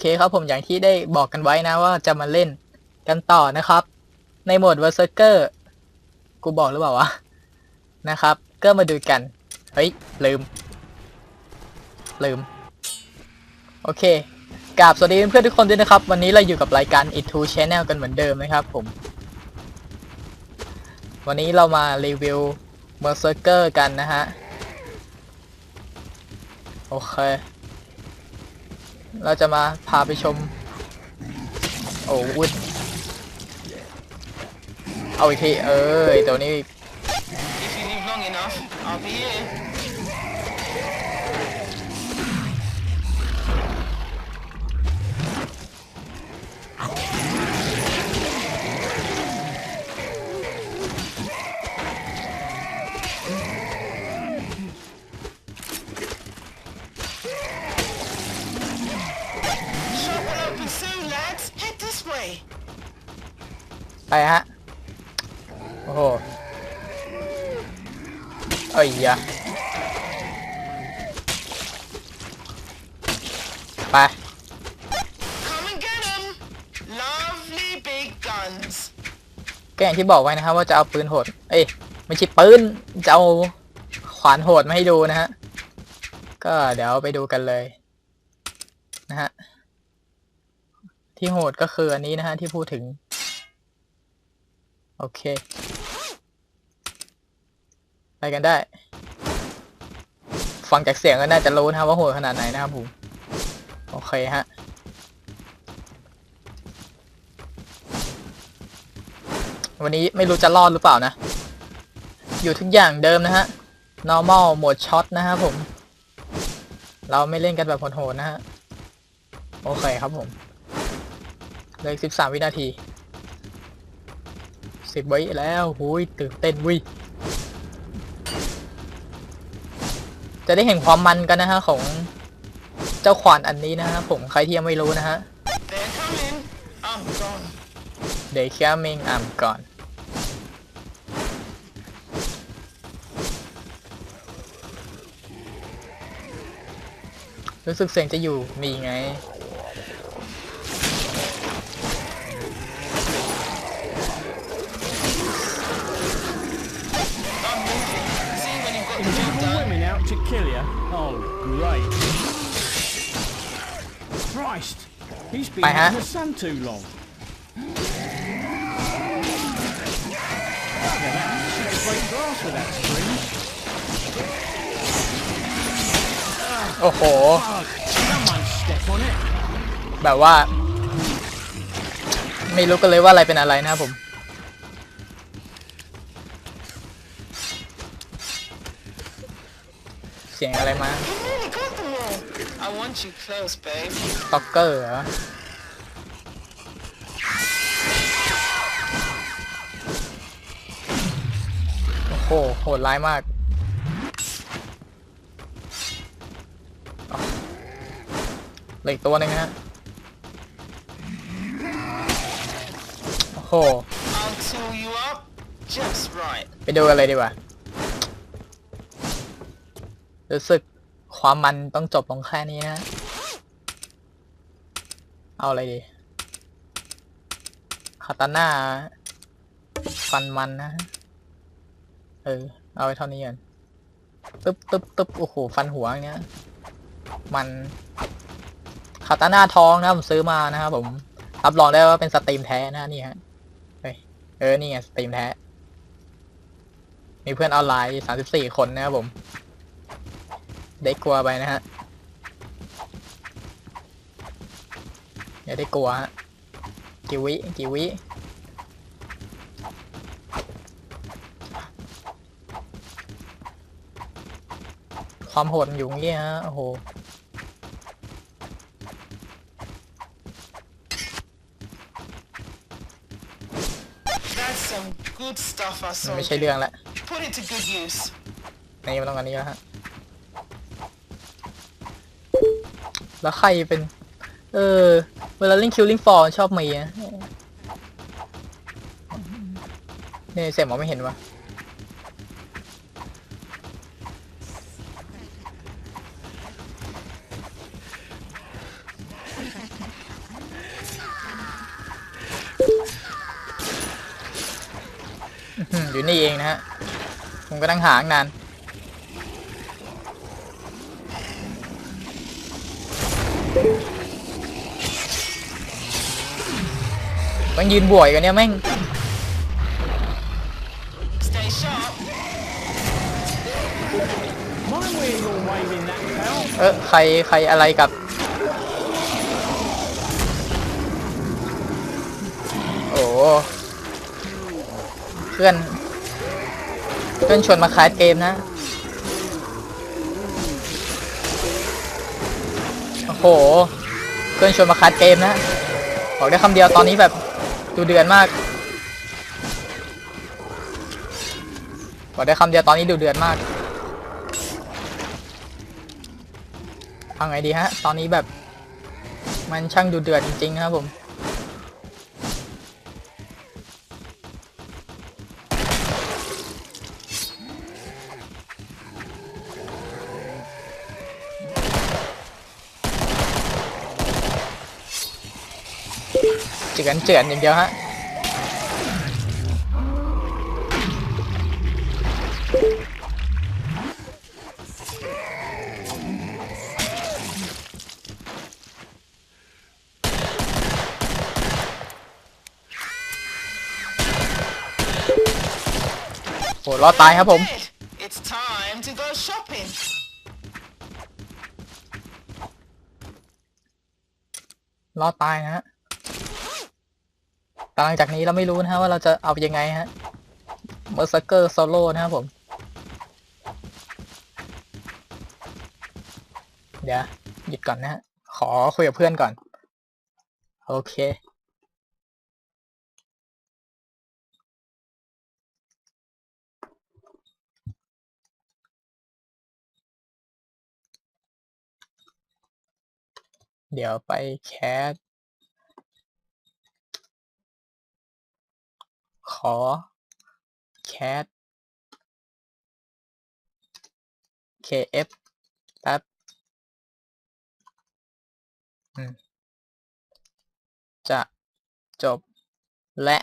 โอเคครับผมอย่างที่ได้บอกกันไว้นะว่าจะมาเล่นกันต่อนะครับ ในโหมด v e r s e r k e r กูบอกหรือเปล่าวะ นะครับ ก็มาดูกัน เฮ้ย ลืม ลืม โอเคกราบสวัสดีเพื่อนทุกคนด้วยนะครับ วันนี้เราอยู่กับรายการ It To Channel กันเหมือนเดิมนะครับผม วันนี้เรามารีวิว Berserker กันนะฮะ โอเค เราจะมาพาไปชม โอ้วุดเอาอีกทีเออไอ้ตัวนี้ If you live long enough, I'll be here. ไปฮะ โอ้โหเอ้ยยะไป Come and get 'em. Lovely big guns. ก็อย่างที่บอกไว้นะครับว่าจะเอาปืนโหด เอ้ยไม่ใช่ปืน จะเอาขวานโหดมาให้ดูนะฮะ ก็เดี๋ยวไปดูกันเลย นะฮะ ที่โหดก็คืออันนี้นะฮะที่พูดถึง โอเค ไปกันได้ ฟังจากเสียงก็น่าจะรู้นะครับว่าโหดขนาดไหนนะครับผมโอเคฮะวันนี้ไม่รู้จะรอดหรือเปล่านะ อยู่ทุกอย่างเดิมนะฮะ normal โหมดช็อตนะฮะผม เราไม่เล่นกันแบบโหดๆนะฮะ โอเคครับผมเหลยสิบสามวินาที สิบวิแล้วหุยตื่นเต้นวิจะได้เห็นความมันกันนะฮะของเจ้าขวานอันนี้นะฮะผมใครที่ยังไม่รู้นะฮะ They're coming. I'm gone. They coming I'm gone รู้สึกเสียงจะอยู่มีไง kill you? Oh, great. Christ! He's been Bye, huh? in the sun too long. Look at that. You can break glass with that string. โอ้โห Fuck! Someone step on it. แบบว่า ไม่รู้กันเลยว่าอะไรเป็นอะไรนะครับผม สียงอะไรมา You nearly got them all. I want you close, babe. ต็อกเกอร์เหรอโอ้โหโหดร้ายมากอ๋อเหลืออีกตัวหนึงนะฮะ โอ้โห I'll tool you up just right. ไปดูกันเลยดีกว่า รู้สึกความมันต้องจบลงแค่นี้นะ เอาอะไรดีคาตาน่าฟันมันนะ เออ เอาไว้เท่านี้ก่อนตึ๊บตึ๊บตึ๊บโอ้โห ฟันหัวอย่างเงี้ย มันคาตาน่าทองนะผมซื้อมานะครับผม รับรองได้ว่าเป็นสตรีมแท้นะนี่ฮะเฮ้ยเออ นี่ไงสตรีมแท้ มีเพื่อนออนไลน์34คนนะครับผม ได้กลัวไปนะฮะอย่าได้กลัวฮะกิวิกิวิความโหดมันอยู่อย่างงี้ฮะโอ้โห That's some good stuff I มัน saw. ไม่ใช่เรื่องละ Put it to good use. นี่มันต้องอันนี้แล้วฮะ แล้วใครเป็น เออ เวลาเล่นคิวลิงฟอร์ชอบมีนะเนี่ยเสียหมอไม่เห็นวะอยู่นี่เองนะฮะ ผมก็นั่งหางนาน มันยืนบวยกันเนี่ยแม่งเออใครใครอะไรกับ โอ้เพื่อนเพื่อนชวนมาขายเกมนะ โอ้โหเพื่อนชวนมาคัดเกมนะบอกได้คำเดียวตอนนี้แบบดูเดือนมากบอกได้คำเดียวตอนนี้ดูเดือนมากทำไงดีฮะ ตอนนี้แบบ มันช่างดูเดือดจริงๆครับผม จือนเจือนอย่างเดียวฮะโหรอดตายครับผม Good. It's time to go shopping. รอดตายนะฮะแต่ หลังจากนี้เราไม่รู้นะฮะว่าเราจะเอายังไงฮะเมอร์เซเกอร์โซโล่นะครับผม เดี๋ยวหยุดก่อนนะฮะ ขอคุยกับเพื่อนก่อน โอเค เดี๋ยวไปแคส ขอแคส KF แป๊บจะจบและ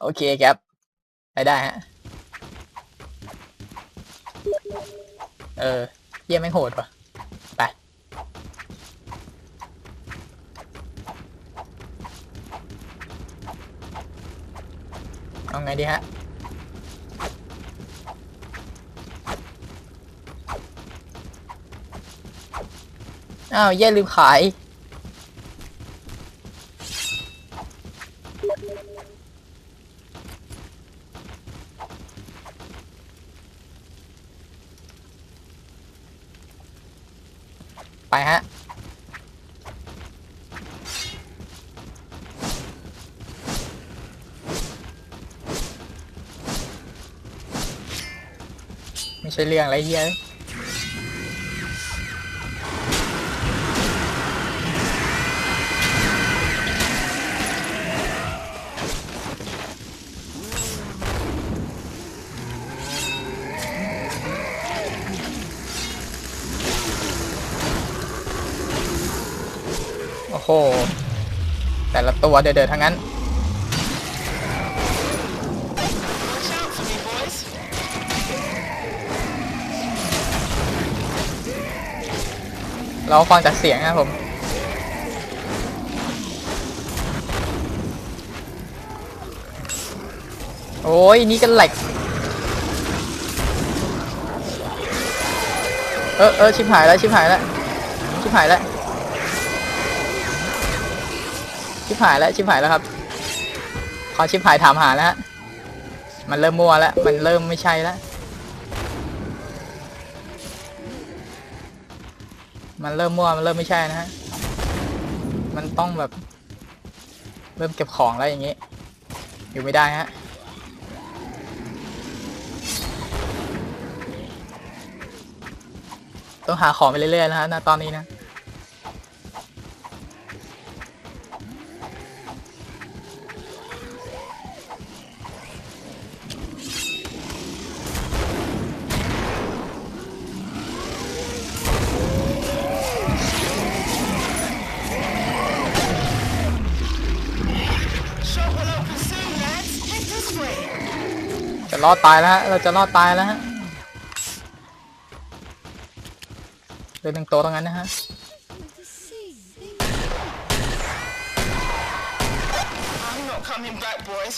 โอเคครับ ไปได้ฮะ เออ เยี่ยมไม่งโหดปะไป เอาไงดีฮะ อ้าวแย่ลืมขาย ไม่ใช่เรื่องอะไรเฮียโอ้โห แต่ละตัวเดือดๆทั้งนั้น เราฟังจากเสียงนะผมโอ้ยนี่กันแหลกเออเออชิบหายแล้วชิบหายแล้วชิบหายแล้วชิบหายแล้วชิบหายแล้วครับขอชิบหายถามหาแล้วฮะมันเริ่มมัวแล้วมันเริ่มไม่ใช่แล้ว มันเริ่มมั่วมันเริ่มไม่ใช่นะฮะ มันต้องแบบ เริ่มเก็บของแล้วอย่างนี้ อยู่ไม่ได้ฮะต้องหาของไปเรื่อยๆนะฮะณตอนนี้นะ รอดตายแล้วฮะ เราจะรอดตายแล้วฮะเดินหนึ่งตัวตรงนั้นนะฮะ I'm not coming back, boys.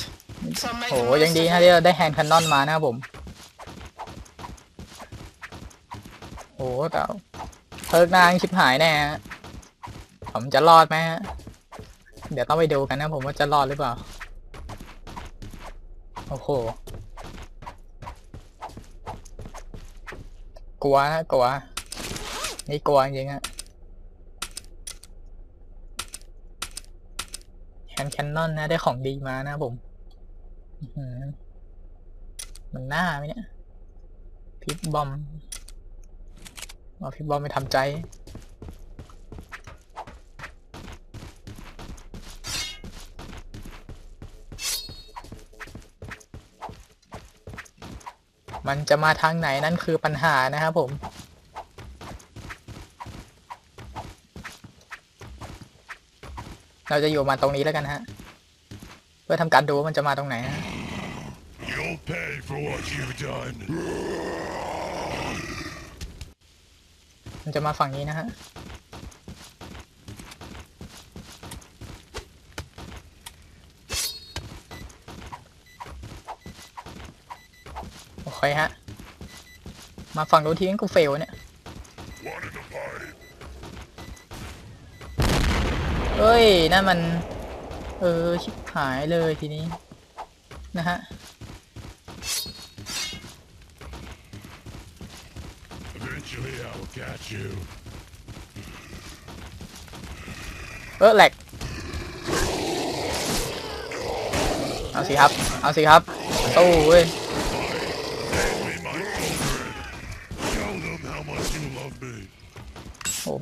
So I'm โอ้ making โหยังดีนะที่เราได้แฮนด์แคนนอนมานะครับผม โอ้โหแต่เพิกนางชิบหายแน่ฮะผมจะรอดไหมฮะ เดี๋ยวต้องไปดูกันนะผมว่าจะรอดหรือเปล่า โอ้โห กลัวนะกลัวนี่กลัวจริงๆฮะแฮนแคนนอนนะได้ของดีมานะผมมันหน้าไหมเนี่ยพิบบอมเอาพิบบอมไปทำใจ มันจะมาทางไหนนั่นคือปัญหานะครับผม เราจะอยู่มาตรงนี้แล้วกันฮะ เพื่อทำการดูว่ามันจะมาตรงไหนฮะ You'll pay for what you've done. มันจะมาฝั่งนี้นะฮะ โอเคฮะ มาฝั่งนู้นทีงั้นกูเฟลเนี่ย One in the party. เอ้ยนั่นมัน เออ ชิบหายเลยทีนี้ นะฮะ Eventually, I will catch you. เออแหลกเอาสิครับ เอาสิครับ สู้เว้ย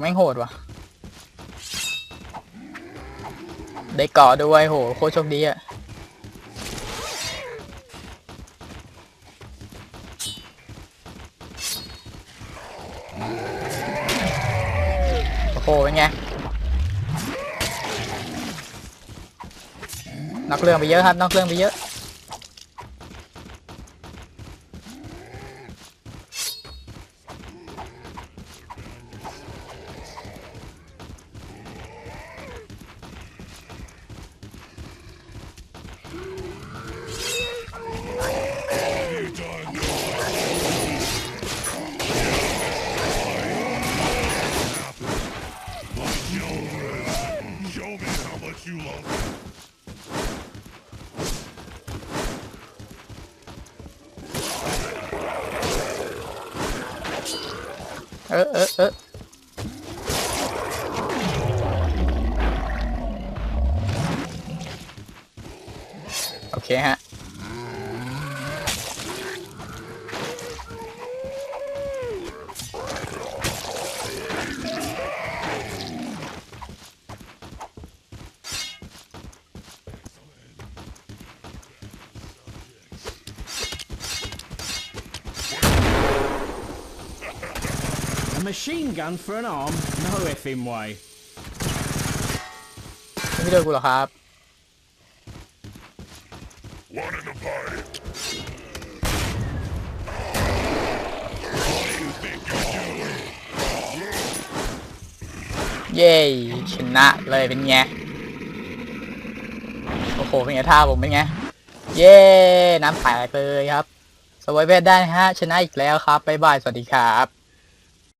แม่งโหดว่ะ ได้เกาะด้วยโหโคตรโชคดีอะโอ้โหเป็นไงนอกเรื่องไปเยอะครับนอกเรื่องไปเยอะ เคฮะ A machine gun for an arm? No effing way. ไม่เจอกูเหรอครับ One in the party. What do you think you're doing? เย้ชนะเลยเป็นไง โอ้โห เป็นไงท่าผมเป็นไง เย้ น้ำแตกเลยครับ สวยเพชได้ฮะ ชนะอีกแล้วครับ บ๊ายบาย สวัสดีครับ